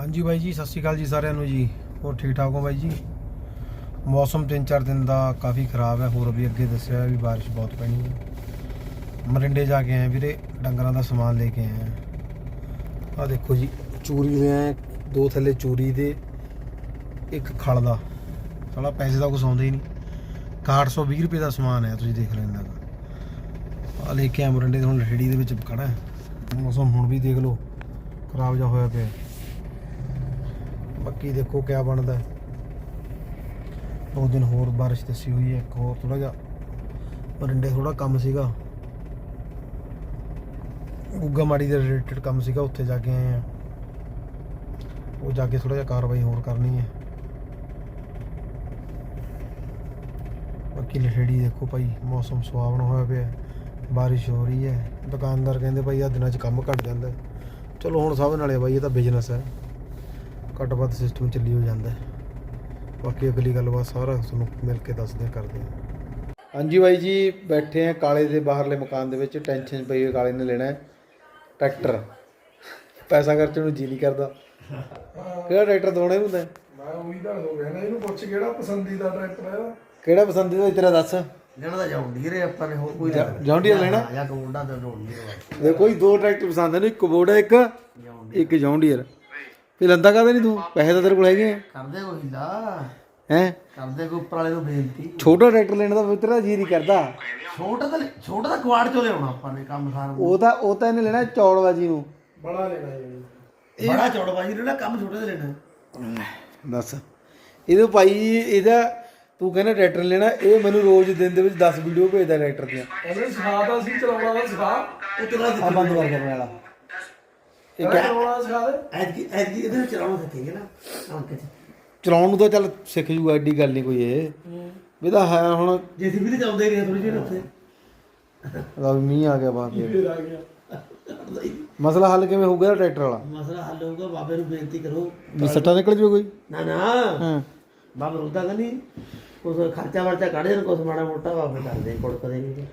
ਹਾਂਜੀ ਬਾਈ ਜੀ, ਸਤਿ ਸ਼੍ਰੀ ਅਕਾਲ ਜੀ ਸਾਰਿਆਂ ਨੂੰ ਜੀ। ਹੋਰ ਠੀਕ ਠਾਕ ਹੋ ਬਾਈ ਜੀ? ਮੌਸਮ 3-4 ਦਿਨ ਦਾ ਕਾਫੀ ਖਰਾਬ ਹੈ, ਹੋਰ ਵੀ ਅੱਗੇ ਦੱਸਿਆ ਵੀ ਬਾਰਿਸ਼ ਬਹੁਤ ਪੈਣੀ ਹੈ। ਮਰਿੰਡੇ ਜਾ ਕੇ ਆਏ ਵੀਰੇ, ਡੰਗਰਾਂ ਦਾ ਸਮਾਨ ਲੈ ਕੇ ਆਏ ਆ ਆਹ ਦੇਖੋ ਜੀ, ਚੂਰੀ ਲੈ ਦੋ ਥੱਲੇ ਚੂਰੀ ਦੇ, ਇੱਕ ਖਲ ਦਾ। ਸਾਲਾ ਪੈਸੇ ਦਾ ਕੁਛ ਆਉਂਦਾ ਹੀ ਨਹੀਂ। 820 ਰੁਪਏ ਦਾ ਸਮਾਨ ਹੈ, ਤੁਸੀਂ ਦੇਖ ਲੈਂਦਾ ਆ ਲੈ ਕੇ ਆ ਮਰਿੰਡੇ ਦੇ, ਹੁਣ ਰੇੜੀ ਦੇ ਵਿੱਚ ਖੜਾ ਮੌਸਮ ਹੁਣ ਵੀ ਦੇਖ ਲਓ, ਖਰਾਬ ਜਾ ਹੋਇਆ ਪਿਆ ਬਾਕੀ ਦੇਖੋ ਕਿਆ ਬਣਦਾ। ਦੋ ਦਿਨ ਹੋਰ ਬਾਰਿਸ਼ ਦੱਸੀ ਹੋਈ ਹੈ, ਇੱਕ ਹੋਰ ਥੋੜਾ ਜਿਹਾ ਮਰਿੰਡੇ ਥੋੜਾ ਕੰਮ ਸੀਗਾ। ਗੁੱਗਾ ਮਾੜੀ ਦੇ ਰਿਲੇਟਡ ਕੰਮ ਸੀਗਾ, ਉੱਥੇ ਜਾ ਕੇ ਆਏ ਆ ਉਹ ਜਾ ਕੇ ਥੋੜਾ ਜਿਹਾ ਕਾਰਵਾਈ ਹੋਰ ਕਰਨੀ ਹੈ। ਬਾਕੀ ਲਹੜੀ ਦੇਖੋ ਭਾਈ, ਮੌਸਮ ਸੁਹਾਵਣਾ ਹੋਇਆ ਪਿਆ। ਬਾਰਿਸ਼ ਹੋ ਰਹੀ ਹੈ। ਦੁਕਾਨਦਾਰ ਕਹਿੰਦੇ ਭਾਈ ਆ ਦਿਨਾਂ 'ਚ ਕੰਮ ਘਟ ਜਾਂਦਾ। ਚਲੋ ਹੁਣ ਸਭ ਨਾਲੇ ਭਾਈ ਇਹ ਤਾਂ ਬਿਜ਼ਨਸ ਹੈ। ਘੱਟ ਵੱਧ ਸਿਸਟਮ ਚੱਲੀ ਹੋ ਜਾਂਦਾ ਹੈ। ਬਾਕੀ ਅਗਲੀ ਗੱਲਬਾਤ ਸਾਰਾ ਤੁਹਾਨੂੰ ਮਿਲ ਕੇ ਦੱਸਦੇ ਹਾਂ, ਕਰਦੇ ਹਾਂ। ਹਾਂਜੀ ਬਾਈ ਜੀ ਬੈਠੇ ਆ ਕਾਲੇ ਦੇ ਬਾਹਰਲੇ ਮਕਾਨ ਦੇ ਵਿੱਚ ਟੈਨਸ਼ਨ ਪਈ ਹੋਈ ਕਾਲੇ ਨੇ ਲੈਣਾ ਹੈ ਟਰੈਕਟਰ। ਪੈਸਾ ਖਰਚਣ ਨੂੰ ਜੀ ਨਹੀਂ ਕਰਦਾ। ਕਿਹੜਾ ਟਰੈਕਟਰ ਹੀ ਹੁੰਦਾ ਹੈ? ਮੈਂ ਉਹੀ ਤਾਂ ਹੋ ਗਿਆ ਨਾ ਇਹਨੂੰ ਪੁੱਛ ਕਿਹੜਾ ਪਸੰਦੀਦਾ ਟਰੈਕਟਰ ਹੈ ਕਿਹੜਾ ਪਸੰਦੀਦਾ ਤੇਰਾ ਦੱਸ? ਲੈਣਾ ਤਾਂ ਜਾਉਂਦੀ ਰੇ ਆਪਾਂ ਨੇ ਹੋਰ ਕੋਈ ਜੌਨ ਡੀਅਰ ਲੈਣਾ? ਜਾਂ ਕੋਂਡਾ ਤੇ ਢੋਲਦੀ ਰੇ ਦੇਖੋ ਹੀ ਦੋ ਟਰੈਕਟਰ ਪਸੰਦ ਨੇ ਇੱਕ ਬੋੜਾ ਇੱਕ ਇੱਕ ਜੌਨ ਤੇ ਲੰਦਾ ਕਾਹਦੇ ਨਹੀਂ ਤੂੰ? ਪੈਸੇ ਤਾਂ ਤੇਰੇ ਕੋਲ ਹੈਗੇ ਕਰਦੇ ਕੋਈ ਹੀਲਾ ਹੈ? ਕਰਦੇ ਕੋਈ ਉੱਪਰ ਵਾਲੇ ਨੂੰ ਬੇਨਤੀ। ਛੋਟਾ ਟਰੈਕਟਰ ਲੈਣ ਦਾ ਤੇਰਾ ਜੀ ਨਹੀਂ ਕਰਦਾ। ਛੋਟਾ ਤਾਂ ਛੋਟਾ ਤਾਂ ਕੁਆੜ ਚੋਂ ਲਿਆਉਣਾ ਆਪਾਂ ਨੇ ਕੰਮ ਸਾਰਾ। ਉਹ ਤਾਂ ਉਹ ਤਾਂ ਇਹਨੇ ਲੈਣਾ ਚੌੜਵਾਜੀ ਨੂੰ। ਬੜਾ ਲੈਣਾ ਜੀ ਬੜਾ ਚੌੜਬਾਜੀ ਲੈਣਾ ਕੰਮ ਛੋਟੇ ਤੇ ਲੈਣਾ। ਦੱਸ। ਇਹਦੇ ਭਾਈ ਇਹਦਾ ਤੂੰ ਕਹਿੰਦਾ ਟਰੈਕਟਰ ਲੈਣਾ ਇਹ ਮੈਨੂੰ ਰੋਜ਼ ਦਿਨ ਦੇ ਵਿੱਚ 10 ਵੀਡੀਓ ਭੇਜਦਾ ਟਰੈਕਟਰ ਦੀਆਂ ਉਹਨੇ ਸਿਖਾਤਾ ਸੀ ਚਲਾਉਣਾ ਦਾ ਸਿਖਾ। ਉਹ ਤੇਰਾ ਆ ਬੰਦ ਕਰ ਕਰਨ ਵਾਲਾ। ਇਹ ਕਿਹੜਾ ਕਿਆ ਚਲਾਉਣਾ ਸਿਖਾ ਦੇ। ਐਤਕੀ ਐਤਕੀ ਇਹਦੇ ਵਿੱਚ ਚਲਾਉਣਾ ਸਿੱਖੇਗੇ ਨਾ ਹਾਂ ਕਿ ਚਲਾਉਣ ਨੂੰ ਤਾਂ ਚੱਲ ਸਿੱਖ ਜੂਗਾ ਐਡੀ ਗੱਲ ਨਹੀਂ ਕੋਈ ਇਹ। ਵੀ ਤਾਂ ਹੈ ਹੁਣ ਜੇ ਵੀ ਤੇ ਚਾਉਂਦੇ ਰਹੇ ਥੋੜੀ ਜਿਹੀ ਉੱਥੇ। ਰੱਬ ਮੀਂਹ ਆ ਗਿਆ ਬਾਹਰ ਫੇਰ ਆ ਗਿਆ? ਮਸਲਾ ਹੱਲ ਕਿਵੇਂ ਹੋਊਗਾ ਇਹਦਾ ਟਰੈਕਟਰ ਵਾਲਾ? ਮਸਲਾ ਹੱਲ ਹੋਊਗਾ ਬਾਬੇ ਨੂੰ ਬੇਨਤੀ ਕਰੋ। ਵੀ ਸੱਟਾ ਨਿਕਲ ਜੂ ਕੋਈ? ਨਾ ਨਾ। ਹਾਂ। ਬਾਬਾ ਰੁੱਦਾ ਕਹਿੰਦੀ ਕੁਛ ਖਰਚਾ ਵਰਚਾ ਕੱਢ ਦੇਣ ਕੁਛ ਮਾੜਾ ਮੋਟਾ ਬਾਬੇ ਕਰਦੇ ਕੁੜਕ ਦੇਣਗੇ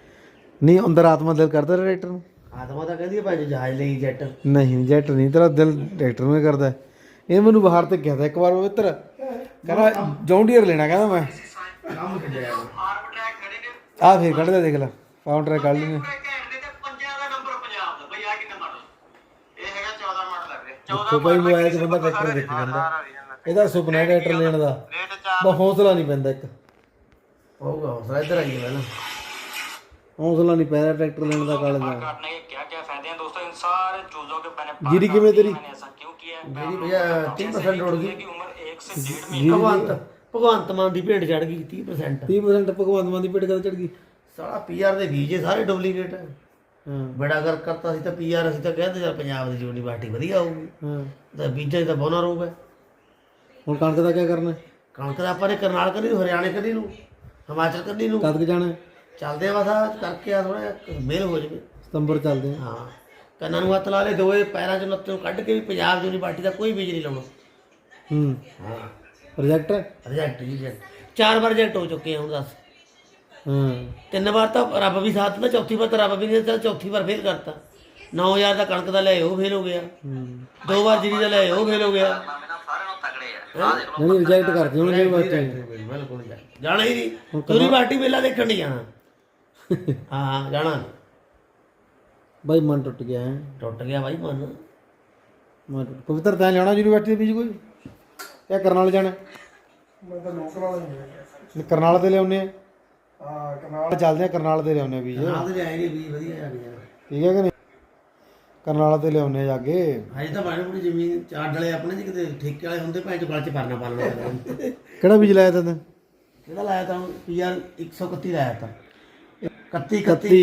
ਨਹੀਂ ਅੰਦਰ ਆਤਮਾ ਦਿਲ ਕਰਦਾ ਟਰੈਕਟਰ ਨੂੰ। ਆਤਮਾ ਤਾਂ ਕਹਿੰਦੀ ਹੈ ਭਾਈ ਜਹਾਜ਼ ਲਈ ਜੱਟ। ਨਹੀਂ ਜੈਟ ਨਹੀਂ ਤੇਰਾ ਦਿਲ ਟਰੈਕਟਰ ਨੂੰ ਹੀ ਕਰਦਾ। ਹੈ। ਇਹ ਮੈਨੂੰ ਬਾਹਰ ਤੇ ਗਿਆ ਤਾ ਇੱਕ ਵਾਰ ਪਵਿੱਤਰ। ਕਹਿੰਦਾ ਜੌਂਡੀਅਰ ਲੈਣਾ ਕਹਿੰਦਾ ਮੈਂ। ਕੰਮ ਛੱਡਿਆ ਆ ਫੇਰ ਕੱਢਦਾ ਦੇਖ ਲੈ। ਪਾਵਰ ਟਰੈਕ ਕੱਢ ਲੈਣੇ ਦੇਖੋ ਭਾਈ ਮੋਬਾਈਲ 'ਚ ਬੰਦਾ ਟਰੈਕਟਰ ਦੇਖ ਜਾਂਦਾ। ਇਹਦਾ ਸੁਪਨਾ ਹੈ ਟਰੈਕਟਰ ਲੈਣ ਦਾ। ਬਸ ਹੌਸਲਾ ਨਹੀਂ ਪੈਂਦਾ ਇੱਕ। ਹੋਊਗਾ ਹੌਸਲਾ ਇੱਧਰ ਆਈਏ ਪਹਿਲਾਂ। ਹੌਸਲਾ ਨਹੀਂ ਪੈਂਦਾ ਟਰੈਕਟਰ ਲੈਣ ਦਾ ਕਾਲੇ ਦਾ काटने के क्या क्या फायदे हैं दोस्तों इन सारे चूजों के मैंने ਜੀਰੀ ਕਿਵੇਂ ਤੇਰੀ मैंने ऐसा क्यों किया है ਜਿਹੜੀ ਭਈਆ 30% ਉੜ ਗਈ की उम्र एक से डेढ़ महीने ਭਗਵੰਤ ਭਗਵੰਤ ਮਾਨ ਦੀ ਭੇਡ ਚੜ ਗਈ 30% 30% ਭਗਵੰਤ ਮਾਨ ਦੀ ਪੇਟ ਕਦ ਚੜ ਗਈ ਸਾਲਾ ਪੀਆਰ ਦੇ ਵੀਜੇ ਸਾਰੇ ਡੁਪਲੀਕੇਟ ਹਾਂ ਬੜਾ ਕਰ ਕਰਤਾ ਸੀ ਤਾਂ ਪੀਆਰ ਅਸੀਂ ਤਾਂ ਕਹਿੰਦੇ ਯਾਰ ਪੰਜਾਬ ਦੀ ਯੂਨੀਵਰਸਿਟੀ ਵਧੀਆ ਹੋਊਗੀ ਹਾਂ ਤਾਂ ਬੀਜਾਂ 'ਚ ਤਾਂ ਬੋਨਰ ਹੋਊਗਾ ਹੁਣ ਕਣਕ ਦਾ ਕੀ ਕਰਨਾ ਹੈ? ਕਣਕ ਦਾ ਆਪਾਂ ਨੇ ਕਰਨਾਲ ਕਰੀ ਨੂੰ ਹਰਿਆਣੇ ਕਰੀ ਨੂੰ ਹਿਮਾਚਲ ਕਰੀ ਨੂੰ ਕਦ ਕੁ ਜਾਣਾ ਹੈ? ਚੱਲਦੇ ਆ ਆਹ ਕਰਕੇ ਆ ਥੋੜਾ ਮੇਲ ਹੋ ਜਾਵੇ। ਸਤੰਬਰ ਚੱਲਦੇ ਆ। ਹਾਂ। ਕੰਨਾਂ ਨੂੰ ਹੱਥ ਲਾ ਲੈ ਦੋਏ ਪੈਰਾਂ 'ਚ ਲੱਤਾਂ ਨੂੰ ਕੱਢ ਕੇ ਵੀ ਪੰਜਾਬ ਯੂਨੀਵਰਸਿਟੀ ਦਾ ਕੋਈ ਬੀਜ ਨਹੀਂ ਲਾਉਣਾ। ਹੂੰ। ਹਾਂ। ਪ੍ਰੋਜੈਕਟ ਰਿਜੈਕਟ ਜੀ ਰਿਜੈਕਟ। ਚਾਰ ਵਾਰ ਰਿਜੈਕਟ ਹੋ ਚੁੱਕੇ ਆ ਹੁਣ ਦੱਸ। ਹਾਂ। ਤਿੰਨ ਵਾਰ ਤਾਂ ਰੱਬ ਵੀ ਸਾਥ ਦਿੰਦਾ ਚੌਥੀ ਵਾਰ ਤਾਂ ਰੱਬ ਵੀ ਨਹੀਂ ਦਿੱਤਾ ਚੌਥੀ ਵਾਰ ਫੇਲ ਕਰਤਾ। 9000 ਦਾ ਕਣਕ ਦਾ ਲੈ ਉਹ ਫੇਲ ਹੋ ਗਿਆ। ਹੂੰ। ਦੋ ਵਾਰ ਜੀਰੀ ਦਾ ਲੈ ਉਹ ਫੇਲ ਹੋ ਗਿਆ। ਨਹੀਂ ਰਿਜੈਕਟ ਕਰਦੇ ਹੁਣ ਜਿਹੜੇ ਬੱਚੇ ਬਿਲਕੁਲ ਜਾਣਾ ਹੀ ਨਹੀਂ। ਯੂਨੀਵਰਸਿਟੀ ਮੇਲਾ ਦੇਖਣ ਨਹੀਂ ਜਾਣਾ। ਹਾਂ ਜਾਣਾ। ਨੀ। ਬਾਈ ਮਨ ਟੁੱਟ ਗਿਆ ਹੈ। ਟੁੱਟ ਗਿਆ ਬਾਈ ਮਨ। ਮਨ ਟੁੱਟ ਪਵਿੱਤਰ ਤੈਂ ਲੈਣਾ ਯੂਨੀਵਰਸਿਟੀ ਦੇ ਬੀਜ ਕੋਈ? ਇਹ ਕਰਨਾਲ ਜਾਣਾ? ਮੈਂ ਤਾਂ ਲੋਕਲ ਵਾਲਾ ਹੀ ਹਾਂ। ਕਰਨਾਲ ਤੇ ਲਿਆਉਨੇ ਆ? ਆ ਕਨਾਲ ਚੱਲਦੇ ਆ ਕਰਨਾਲ ਤੇ ਲਿਆਉਨੇ ਆ ਬੀਜ। ਨਾਲ ਦੇ ਆਏਗੇ ਵੀ ਵਧੀਆ ਜਾ ਕੇ ਜਾਣਾ। ਠੀਕ ਹੈ ਕਿ ਨਹੀਂ? ਕਰਨਾਲ ਤੇ ਲਿਆਉਨੇ ਆ ਜਾ ਕੇ। ਹਜੇ ਤਾਂ ਮਾੜੀ ਮੋਟੀ ਜ਼ਮੀਨ ਚਾਰ ਡਲੇ ਆਪਣੇ ਚ ਕਿਤੇ ਠੇਕੇ ਵਾਲੇ ਹੁੰਦੇ ਭਾਂ ਚ ਗਲ ਚ ਪਰਨਾ ਪਾ ਲੈਣਾ ਕਿਹੜਾ ਬੀਜ ਲਾਇਆ ਤੈਂ ਕਿਹੜਾ ਲਾਇਆ ਤਾਂ ਪੀਆਰ 131 ਲਾਇਆ ਤਾਂ। 31 31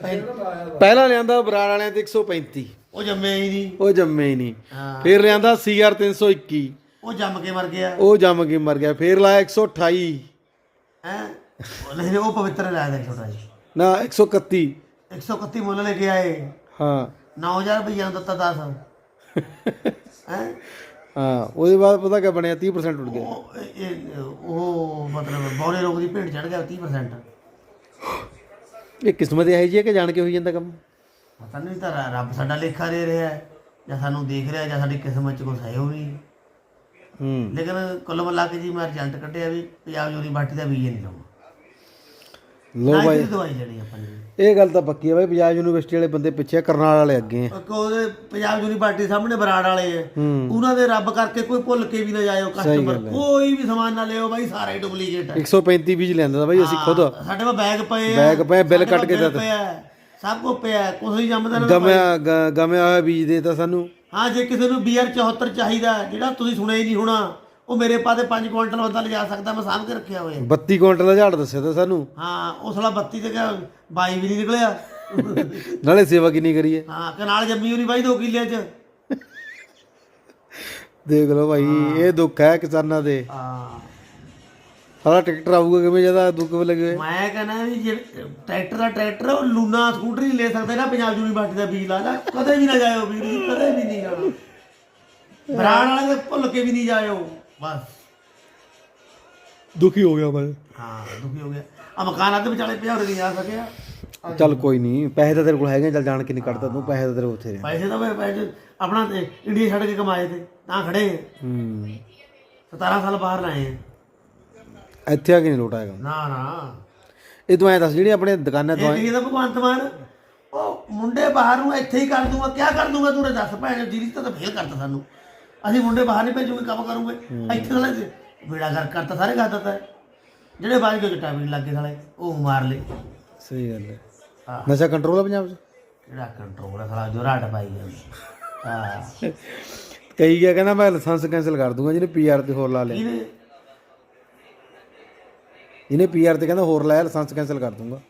31 ਪਹਿਲਾਂ ਲਿਆਂਦਾ ਬਰਾੜ ਵਾਲਿਆਂ ਤੇ 135 ਉਹ ਜੰਮੇ ਹੀ ਨਹੀਂ। ਉਹ ਜੰਮੇ ਹੀ ਨਹੀਂ। ਹਾਂ। ਫਿਰ ਲਿਆਂਦਾ ਸੀਆਰ 321 ਉਹ ਜੰਮ ਕੇ ਮਰ ਗਿਆ। ਉਹ ਜੰਮ ਕੇ ਮਰ ਗਿਆ। ਫਿਰ ਲਾਇਆ 128 ਹੈ? ਨਹੀਂ ਉਹ ਪਵਿੱਤਰ ਲਾਇਆ ਤਾਂ ਛੋਟਾ ਜੀ ਨਾ 131 131 ਮੁੱਲ ਲੈ ਕੇ ਆਏ। ਹਾਂ। 9000 ਰੁਪਈਆ ਨੂੰ ਦਿੱਤਾ 10 ਹੈ? ਹਾਂ ਉਹਦੇ ਬਾਅਦ ਪਤਾ ਕੀ ਬਣਿਆ? 30% ਉੱਡ ਗਿਆ। ਉਹ ਮਤਲਬ ਬੌਲੇ ਰੋਗ ਦੀ ਭੇਡ ਚੜ ਗਿਆ 30% ਇਹ ਕਿਸਮਤ ਇਹ ਜੀ ਹੈ ਕਿ ਜਾਣ ਕੇ ਹੋਈ ਜਾਂਦਾ ਕੰਮ? ਪਤਾ ਨਹੀਂ ਤਾਂ ਰ- ਰੱਬ ਸਾਡਾ ਲੇਖਾ ਦੇ ਰਿਹਾ ਹੈ ਜਾਂ ਸਾਨੂੰ ਦੇਖ ਰਿਹਾ ਜਾਂ ਸਾਡੀ ਕਿਸਮਤ 'ਚ ਕੁਛ ਹੈ ਉਹ ਨਹੀਂ ਹੂੰ। ਲੇਕਿਨ ਕੁੱਲ ਮਿਲਾ ਕੇ ਜੀ ਮੈਂ ਰਿਜ਼ਲਟ ਕੱਢਿਆ ਵੀ ਪੰਜਾਬ ਯੂਨੀਵਰਸਿਟੀ ਦਾ ਬੀਏ ਨਹੀਂ ਲਾਉਣਾ ਲੋ ਬਾਈ ਦਵਾਈ ਲੈਣੀ ਆਪਾਂ ਨੇ। ਇਹ ਗੱਲ ਤਾਂ ਪੱਕੀ ਹੈ ਬਾਈ ਪੰਜਾਬ ਯੂਨੀਵਰਸਿਟੀ ਵਾਲੇ ਬੰਦੇ ਪਿੱਛੇ ਆ, ਕਰਨਾਲ ਵਾਲੇ ਅੱਗੇ ਆ। ਉਹਦੇ ਪੰਜਾਬ ਯੂਨੀਵਰਸਿਟੀ ਸਾਹਮਣੇ ਬਰਾੜ ਵਾਲੇ ਆ। ਹੂੰ। ਉਹਨਾਂ ਦੇ ਰੱਬ ਕਰਕੇ ਕੋਈ ਭੁੱਲ ਕੇ ਵੀ ਨਾ ਜਾਇਓ ਕਸਟਮਰ ਕੋਈ ਵੀ ਸਮਾਨ ਨਾ ਲਿਓ ਬਾਈ ਸਾਰਾ ਡੁਪਲੀਕੇਟ ਹੈ 135 ਬੀਜ ਲੈਂਦਾ ਤਾ ਬਾਈ ਅਸੀਂ ਖੁਦ। ਸਾਡੇ ਕੋਲ ਬੈਗ ਪਏ ਆ। ਬੈਗ ਪਏ, ਬਿੱਲ ਸਾਡੇ ਕੱਟ ਕੇ ਦਿੱਤੇ। ਪਿਆ ਸਭ ਕੁਝ ਪਿਆ ਹੈ, ਕੁਛ ਨਹੀਂ ਜੰਮਦਾ ਨਾ ਗਮਿਆ ਗ- ਗਮਿਆ ਹੋਇਆ ਬੀਜ ਦੇਤਾ ਸਾਨੂੰ। ਹਾਂ ਜੇ ਕਿਸੇ ਨੂੰ ਬੀਆਰ 74 ਚਾਹੀਦਾ ਜਿਹੜਾ ਤੁਸੀਂ ਸੁਣਿਆ ਹੀ ਨਹੀਂ ਹੋਣਾ ਉਹ ਮੇਰੇ ਪਾਦੇ 5 ਕੁਇੰਟਲ ਬੰਦਾ ਲਿਜਾ ਸਕਦਾ ਮੈਂ ਸਾਂਭ ਕੇ ਰੱਖਿਆ ਹੋਇਆ। 32 ਕੁਇੰਟਲ ਦਾ ਝਾੜ ਦੱਸਿਆ ਤਾ ਸਾਨੂੰ। ਹਾਂ ਉਸ ਵਾਲਾ 32 ਤੇ ਕਿਆ 22 ਵੀ ਨਹੀਂ ਨਿਕਲਿਆ। ਨਾਲੇ ਸੇਵਾ ਕਿੰਨੀ ਕਰੀਏ? ਹਾਂ ਕਨਾਲ ਜੰਮੀ ਹੋਣੀ ਬਾਈ 2 ਕਿੱਲਿਆਂ 'ਚ। ਦੇਖ ਲਓ ਭਾਈ ਇਹ ਦੁੱਖ ਹੈ ਕਿਸਾਨਾਂ ਦੇ। ਹਾਂ। ਸਾਲਾ ਟਰੈਕਟਰ ਆਊਗਾ ਕਿਵੇਂ ਜ਼ਿਆਦਾ ਦੁੱਖ ਲੱਗੇ। ਮੈਂ ਕਹਿੰਦਾ ਵੀ ਜੇ ਟਰੈਕਟਰ ਦਾ ਟਰੈਕਟਰ ਉਹ ਲੂਨਾ ਸਕੂਟਰ ਹੀ ਲੈ ਸਕਦੇ ਨਾ ਪੰਜਾਬ ਯੂਨੀਵਰਸਿਟੀ ਦਾ ਬੀਜ ਲਾ ਲੈ। ਕਦੇ ਵੀ ਨਾ ਜਾਇਓ ਵੀਰ ਜੀ ਕਦੇ ਵੀ ਨਹੀਂ ਜਾਣਾ। ਬਰਾੜ ਵਾਲੇ ਦੇ ਭੁੱਲ ਕੇ ਵੀ ਨਹੀਂ ਜਾਇਓ। ਬਸ। ਦੁਖੀ ਹੋ ਗਿਆ ਮੈਂ। ਹਾਂ ਦੁਖੀ ਹੋ ਗਿਆ। ਆ ਮਕਾਨ ਅੱਧ ਵਿਚਾਲੇ ਪਿਆ ਉਰੇ ਨਹੀਂ ਜਾ ਸਕਿਆ। ਚੱਲ ਕੋਈ ਨਹੀਂ ਪੈਸੇ ਤਾਂ ਤੇਰੇ ਕੋਲ ਹੈਗੇ ਆ, ਚੱਲ ਜਾਣ ਕੇ ਨਹੀਂ ਕੱਢਦਾ ਤੂੰ ਪੈਸੇ ਤਾਂ ਤੇਰੇ ਉੱਥੇ ਨੇ ਪੈਸੇ ਤਾਂ ਮੈਂ ਪੈਸੇ ਆਪਣਾ ਤੇ ਇੰਡੀਆ ਛੱਡ ਕੇ ਕਮਾਏ ਤੇ ਤਾਂ ਖੜੇ ਆ। ਹੂੰ। 17 ਸਾਲ ਬਾਹਰ ਲਾਏ ਆ। ਇੱਥੇ ਆ ਕੇ ਨਹੀਂ ਲੋਟ ਆਏਗਾ ਨਾ ਨਾ। ਇਹ ਤੂੰ ਐ ਦੱਸ ਜਿਹੜੀ ਆਪਣੇ ਦੁਕਾਨਾਂ ਤੋਂ ਇਹ ਕੀ ਦਾ ਭਗਵੰਤ ਮਾਨ ਉਹ ਮੁੰਡੇ ਬਾਹਰ ਨੂੰ ਇੱਥੇ ਹੀ ਕਰ ਦੂੰਗਾ ਕਿਆ ਕਰ ਦੂੰਗਾ ਤੂੰ ਦੱਸ ਭੈਣ ਜੀ ਤਾਂ ਫੇਲ ਕਰਤਾ ਸਾਨੂੰ। ਅਸੀਂ ਮੁੰਡੇ ਬਾਹਰ ਨਹੀਂ ਭੇਜੂਗੇ ਕੰਮ ਕਰੂਗੇ। ਇੱਥੇ ਸਾਲੇ ਬੇੜਾ ਕਰ ਕਰਤਾ ਸਾਰੇ ਕਰ ਦਿੱਤਾ ਜਿਹੜੇ ਬਾਹਰ ਕੇ ਵੀ ਲੱਗੇ ਸਾਲੇ ਉਹ ਮਾਰ ਲਏ। ਸਹੀ ਗੱਲ ਹੈ। ਹਾਂ। ਨਸ਼ਾ ਕੰਟਰੋਲ ਆ ਪੰਜਾਬ 'ਚ? ਕਿਹੜਾ ਕੰਟਰੋਲ ਹੈ ਸਾਲਾ ਜੋ ਰਾਟ ਪਾਈ ਜਾਂਦਾ ਹਾਂ। ਕਈ ਗਿਆ ਕਹਿੰਦਾ ਮੈਂ ਲਾਇਸੈਂਸ ਕੈਂਸਲ ਕਰ ਦੂੰਗਾ ਜਿਹਨੇ ਪੀਆਰ ਤੇ ਹੋਰ ਲਾ ਲਿਆ। ਇਹਨੇ ਪੀਆਰ ਤੇ ਕਹਿੰਦਾ ਹੋਰ ਲਾਇਆ ਲਾਇਸੈਂਸ ਕੈਂਸਲ ਕਰ ਦੂੰਗਾ।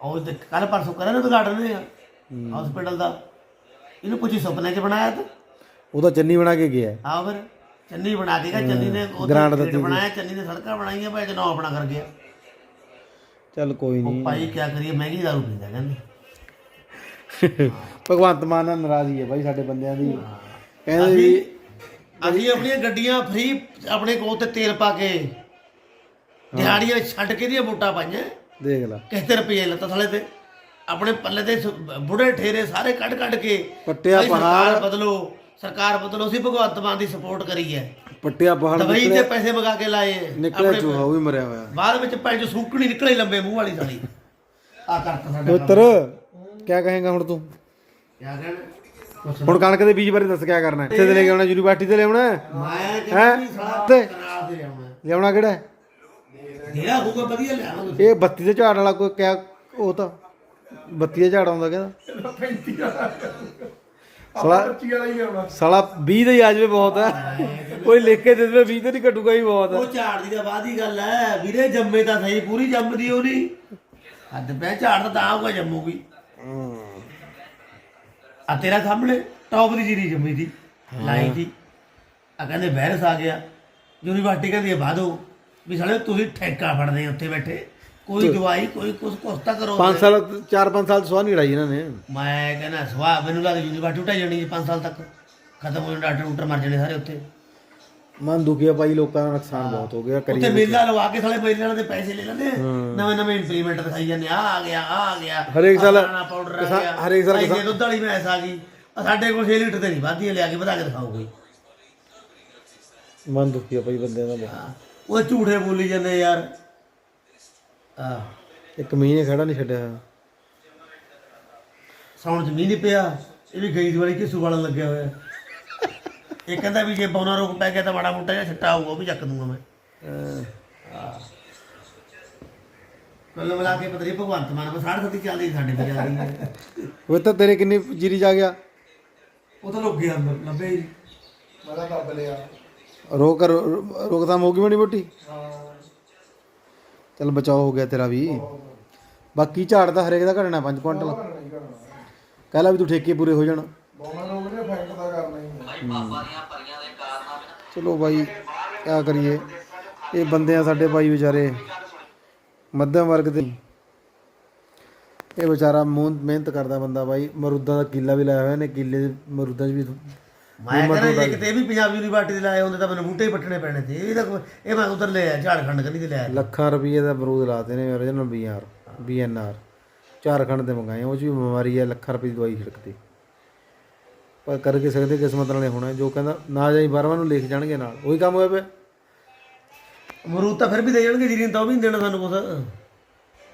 ਉਹ ਕੱਲ ਪਰਸੋਂ ਕਰਿਆ ਨਾ ਉਦਘਾਟਨ ਨੇ ਹਸਪੀਟਲ ਦਾ। ਇਹਨੂੰ ਕੁਝ ਸੁਪਨੇ 'ਚ ਬਣਾਇਆ ਤਾਂ? ਉਹਦਾ ਚੰਨੀ ਬਣਾ ਕੇ ਗਿਆ। ਆਹ ਫਿਰ ਚੰਨੀ ਬਣਾ ਗਿਆ ਚੰਨੀ ਨੇ ਉਹ ਗ੍ਰਾਂਟ ਦਿੱਤੀ ਬਣਾਇਆ ਚੰਨੀ ਨੇ ਸੜਕਾਂ ਬਣਾਈਆਂ ਭਾਈ ਜਨੋ ਆਪਣਾ ਕਰ ਗਿਆ। ਚੱਲ ਕੋਈ ਨਹੀਂ ਉਹ ਭਾਈ ਕੀ ਕਰੀਏ ਮਹਿੰਗੀ ਦਾਰੂ ਪੀਂਦਾ ਕਹਿੰਦੇ। ਭਗਵੰਤ ਮਾਨ ਨਾਲ ਨਾਰਾਜ਼ੀ ਹੈ ਬਾਈ ਸਾਡੇ ਬੰਦਿਆਂ ਦੀ। ਕਹਿੰਦੇ ਵੀ ਅਸੀਂ ਆਪਣੀਆਂ ਗੱਡੀਆਂ ਫ੍ਰੀ ਆਪਣੇ ਕੋਲ ਤੇ ਤੇਲ ਪਾ ਕੇ ਦਿਹਾੜੀਆਂ ਛੱਡ ਕੇ ਦੀਆਂ ਵੋਟਾਂ ਪਾਈਆਂ। ਦੇਖ ਲੈ। ਕਿਸੇ ਤੇ ਰੁਪਏ ਲੱਤਾ ਥਲੇ ਤੇ। ਆਪਣੇ ਪੱਲੇ ਤੇ ਸ- ਬੁੜੇ ਠੇਰੇ ਸਾਰੇ ਕੱਢ ਕੱਢ ਕੇ ਪੱਟਿਆ ਭਾਈ ਸਰਕਾਰ ਬਦਲੋ। ਸਰਕਾਰ ਬਦਲੋ ਅਸੀਂ ਭਗਵੰਤ ਮਾਨ ਦੀ ਸਪੋਰਟ ਕਰੀ ਹੈ ਪੱਟਿਆ ਪਹਾੜ ਦਵਾਈ ਤੇ ਪੈਸੇ ਮੰਗਾ ਕੇ ਲਾਏ ਹੈ। ਨਿਕਲਿਆ ਚੂਹਾ ਉਹ ਵੀ ਮਰਿਆ ਹੋਇਆ ਬਾਅਦ ਵਿੱਚ ਪੈਂਜ ਸੂਕਣੀ ਨਿਕਲੇ ਲੰਬੇ ਮੂੰਹ ਵਾਲੀ ਸਾਲੀ ਆ ਕਰਤਾ ਸਾਡਾ ਕੰਮ। ਪੁੱਤਰ ਕੀ ਕਹੇਗਾ ਹੁਣ ਤੂੰ ਕਿਆ ਕਹਿਣਾ ਹੁਣ ਕਣਕ ਦੇ ਬੀਜ ਬਾਰੇ ਦੱਸ ਕਿਆ ਕਰਨਾ ਹੈ? ਇੱਥੇ ਤੇ ਲੈ ਕੇ ਆਉਣਾ ਯੂਨੀਵਰਸਿਟੀ ਤੇ ਲਿਆਉਣਾ ਹੈ? ਮੈਂ ਕਹਿੰਦਾ ਵੀ ਸਾਲਾ ਤੇ ਕਰਾ ਦੇ ਆਉਣਾ ਲਿਆਉਣਾ ਕਿਹੜਾ ਹੈ? ਜਿਹੜਾ ਹੋਊਗਾ ਵਧੀਆ ਲਿਆਵਾਂਗੇ ਇਹ ਬੱਤੀ ਦੇ ਝਾੜ ਵਾਲਾ ਕੋਈ ਕਿਆ ਉਹ ਤਾਂ ਬੱਤੀ ਦੇ ਝਾੜ ਆਉਂਦਾ ਕਹਿੰਦਾ 35 ਵਾਲਾ ਸਾਲਾ 25 ਵਾਲਾ ਹੀ ਆਉਣਾ ਸਾਲਾ 20 ਦੇ ਹੀ ਆ ਜਾਵੇ ਬਹੁਤ। ਹੈ ਕੋਈ ਲਿਖ ਕੇ ਦੇ ਦੇਵੇ 20 ਤੇ ਨਹੀਂ ਘਟੂਗਾ ਹੀ ਬਹੁਤ। ਹੈ ਉਹ ਝਾੜ ਦੀ ਬਾਅਦ ਦੀ ਗੱਲ ਹੈ ਵੀਰੇ ਜੰਮੇ ਤਾਂ ਸਹੀ ਪੂਰੀ ਜੰਮਦੀ ਉਹ ਨਹੀਂ। ਹੱਦ ਪੈ ਝਾੜ ਤਾਂ ਤਾਂ ਆਊਗਾ ਜੰਮੂਗੀ। ਆ ਤੇਰਾ ਸਾਹਮਣੇ ਟੌਪ ਦੀ ਜੀਰੀ ਜੰਮੀ ਦੀ ਲਾਈ ਦੀ ਆ ਕਹਿੰਦੇ ਵਾਇਰਸ ਆ ਗਿਆ। ਯੂਨੀਵਰਸਿਟੀ ਕਹਿੰਦੀ ਬਾਦੋ ਵੀ ਸਾਲੇ ਤੁਸੀਂ ਠੇਕਾ ਫੜਦੇ ਉੱਥੇ ਬੈਠੇ। ਕੋਈ ਦਵਾਈ ਕੋਈ ਕੁਛ ਕੁਛ ਤਾਂ ਕਰੋ 5 ਸਾਲ 4-5 ਸਾਲ ਸਵਾਹ ਨਹੀਂ ਲੜਾਈ ਇਹਨਾਂ ਨੇ। ਮੈਂ ਕਹਿੰਦਾ ਸਵਾ ਮੈਨੂੰ ਲੱਗਦਾ ਯੂਨੀਵਰਸਿਟੀ ਉਟਾ ਜਾਣੀ 5 ਸਾਲ ਤੱਕ। ਖਤਮ ਹੋ ਜਾਣਾ ਡਾਕਟਰ ਡੂਕਟਰ ਮਰ ਜਾਣੇ ਸਾਰੇ ਉੱਥੇ। ਮਨ ਦੁਖੀਆ ਭਾਈ ਲੋਕਾਂ ਦਾ ਨੁਕਸਾਨ ਬਹੁਤ ਹੋ ਗਿਆ ਕਰੀ ਉੱਥੇ ਮੇਲਾ ਲਵਾ ਕੇ ਸਾਲੇ ਮੇਲੇ ਵਾਲੇ ਦੇ ਪੈਸੇ ਲੈ ਲੈਂਦੇ। ਨਵੇਂ ਨਵੇਂ ਇੰਪਲੀਮੈਂਟ ਦਿਖਾਈ ਜਾਂਦੇ ਆ ਆ ਗਿਆ ਆ ਆ ਗਿਆ ਹਰੇਕ ਸਾਲ ਪਾਊਡਰ ਆ ਕਿਸਾ- ਗਿਆ ਹਰੇਕ ਸਾਲ ਜੇ ਦੁੱਧ ਵਾਲੀ ਮੈਸ ਆ ਗਈ ਆ ਸਾਡੇ ਕੋਲ 6 ਲੀਟਰ ਤੇ ਨਹੀਂ ਵਾਧੀ ਲਿਆ ਕੇ ਵਧਾ ਕੇ ਦਿਖਾਓ ਕੋਈ। ਮਨ ਦੁਖੀਆ ਭਾਈ ਬੰਦਿਆਂ ਦਾ। ਉਹ ਝੂਠੇ ਬੋਲੀ ਜਾਂਦੇ ਯਾਰ। ਆ ਇੱਕ ਮਹੀਨੇ ਖੜਾ ਨਹੀਂ ਛੱਡਿਆ। ਹੋਇਆ। ਸੌਣ ਚ ਮੀਂਹ ਨਹੀਂ ਪਿਆ ਇਹ ਵੀ ਗਈ ਦੀਵਾਲੀ ਕਿਸੂ ਵਾਲਾ ਲੱਗਿਆ ਹੋਇਆ। ਇਹ ਕਹਿੰਦਾ ਵੀ ਜੇ ਬੌਨਾ ਰੋਗ ਪੈ ਗਿਆ ਤਾਂ ਮਾੜਾ ਮੋਟਾ ਜਿਹਾ ਛੱਟਾ ਆਊਗਾ ਉਹ ਵੀ ਚੱਕ ਦੂੰਗਾ ਮੈਂ। ਅਹ ਕੁੱਲ ਮਿਲਾ ਕੇ ਪਤਾ ਨਹੀਂ ਭਗਵੰਤ ਮਾਨ ਕੋ 60 ਚੱਲਦੀ ਸਾਡੇ ਤੇ ਚੱਲਦੀ ਹੈ। ਉਹ ਤਾਂ ਤੇਰੇ ਕਿੰਨੀ ਜੀਰੀ ਜਾ ਗਿਆ? ਉਹ ਤਾਂ ਲੁੱਕ ਗਿਆ ਅੰਦਰ ਲੱਭੇ ਹੀ ਰੋਕ ਰੋਕਥਾਮ ਹੋ ਗਈ ਬਣੀ ਮੋਟੀ? ਹਾਂ। ਚੱਲ ਬਚਾਓ ਹੋ ਗਿਆ ਤੇਰਾ ਵੀ। ਬਾਕੀ ਝਾੜ ਤਾਂ ਹਰੇਕ ਦਾ ਘਟਣਾ 5 ਕੁਇੰਟਲ। ਕਹਿ ਲਾ ਵੀ ਤੂੰ ਠੇਕੇ ਪੂਰੇ ਹੋ ਜਾਣ। ਲੋਕ ਨੇ ਦਾ ਕਰਨਾ ਹੀ ਹੈ ਚਲੋ ਬਾਈ ਕਿਆ ਕਰੀਏ। ਇਹ ਬੰਦੇ ਆ ਸਾਡੇ ਭਾਈ ਵਿਚਾਰੇ ਮੱਧਮ ਵਰਗ ਦੇ। ਇਹ ਵਿਚਾਰਾ ਮੂੰਹ ਮਿਹਨਤ ਕਰਦਾ ਬੰਦਾ ਬਾਈ। ਮਰੂਦਾਂ ਦਾ ਕਿੱਲਾ ਵੀ ਲਾਇਆ ਹੋਇਆ ਨੇ। ਕਿੱਲੇ ਦੇ ਮਰੂਦਾਂ 'ਚ ਵੀ ਮੈਂ ਕਹਿੰਦਾ ਜੇ ਕਿਤੇ ਵੀ ਪੰਜਾਬ ਯੂਨੀਵਰਸਿਟੀ ਦੇ ਲਾਏ ਹੁੰਦੇ ਤਾਂ ਮੈਨੂੰ ਬੂਟੇ ਹੀ ਪੱਟਣੇ ਪੈਣੇ ਤੇ ਇਹ ਤਾਂ ਕੋਈ- ਇਹ ਮੈਂ ਉਧਰ ਲਿਆ ਝਾੜਖੰਡ ਕੰਨੀ ਤੇ ਲਿਆ ਲੱਖਾਂ ਰੁਪਏ ਦਾ ਅਮਰੂਦ ਲਾਤੇ ਨੇ origignal ਬੀਆਰ ਬੀਐਨਆਰ। ਝਾਰਖੰਡ ਦੇ ਮੰਗਾਏ ਉਹ 'ਚ ਵੀ ਬਿਮਾਰੀ ਹੈ ਲੱਖਾਂ ਰੁਪਏ ਦੀ ਦਵਾਈ ਛਿੜਕਦੀ ਪਰ ਕਰ ਕੇ ਸਕਦੇ ਕਿਸਮਤ ਨਾਲੇ ਹੋਣਾ ਜੋ ਕਹਿੰਦਾ ਨਾ ਜਾਈ ਬਾਰਵਾਂ ਨੂੰ ਲਿਖ ਜਾਣਗੇ ਨਾਲ ਉਹੀ ਕੰਮ ਹੋਇਆ ਪਿਆ। ਅਮਰੂਦ ਤਾਂ ਫਿਰ ਵੀ ਦੇ ਜਾਣਗੇ ਜੀਰੀ ਨੇ ਤਾਂ ਉਹ ਵੀ ਨਹੀਂ ਦੇਣਾ ਸਾਨੂੰ ਕੁਛ।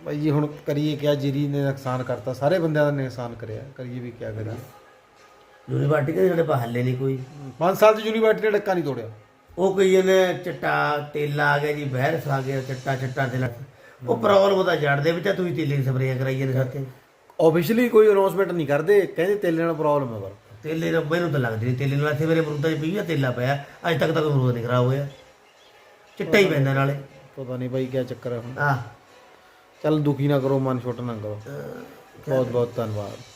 ਬਾਈ ਜੀ ਹੁਣ ਕਰੀਏ ਕਿਆ ਜੀਰੀ ਨੇ ਨੁਕਸਾਨ ਕਰਤਾ ਸਾਰੇ ਬੰਦਿਆਂ ਦਾ ਨੁਕਸਾਨ ਕਰਿਆ ਕਰੀਏ ਵੀ ਕਿਆ ਕਰੀਏ। ਯੂਨੀਵਰਸਿਟੀ ਦੇ ਸਾਡੇ ਪਾ ਹੱਲੇ ਨਹੀਂ ਕੋਈ। 5 ਸਾਲ ਚ ਯੂਨੀਵਰਸਿਟੀ ਨੇ ਡੱਕਾ ਨਹੀਂ ਤੋੜਿਆ। ਉਹ ਕਈ ਨੇ ਚਿੱਟਾ ਤੇਲਾ ਆ ਗਿਆ ਜੀ ਬਹਿਰਸ ਆ ਗਿਆ ਚਿੱਟਾ ਚਿੱਟਾ ਤੇਲਾ ਉਹ ਪ੍ਰੋਬਲਮ ਉਹਦਾ ਜੜਦੇ ਵਿੱਚ ਆ, ਤੁਸੀਂ ਤੇਲੇ ਦੀ ਸਪਰੇਆਂ ਕਰਾਈਏ ਨੇ ਸਾਥੇ ਆਫੀਸ਼ੀਅਲੀ ਕੋਈ ਅਨਾਉਂਸਮੈਂਟ ਨਹੀਂ ਕਰਦੇ ਕਹਿੰਦੇ ਤੇਲੇ ਨਾਲ ਪ੍ਰੋਬਲਮ ਹੈ ਪਰ। ਤੇਲੇ ਨਾਲ ਮੈਨੂੰ ਤਾਂ ਲੱਗਦੀ ਨਹੀਂ ਤੇਲੇ ਨਾਲ ਇੱਥੇ ਮੇਰੇ ਅਮਰੂਦਾਂ 'ਚ ਪਈ ਆ ਤੇਲਾ ਪਿਆ ਅੱਜ ਤੱਕ ਤਾਂ ਕੋਈ ਅਮਰੂਦ ਨਹੀਂ ਖਰਾਬ ਹੋਇਆ। ਚਿੱਟਾ ਹੀ ਪੈਂਦਾ ਨਾਲੇ। ਪਤਾ ਨਹੀਂ ਬਾਈ ਕਿਆ ਚੱਕਰ ਹੈ ਹੁਣ। ਆਹ ਚੱਲ ਦੁਖੀ ਨਾ ਕਰੋ ਮਨ ਛੋਟਾ ਨਾ ਕਰੋ। ਬਹੁਤ ਬਹੁਤ ਧੰਨਵਾਦ।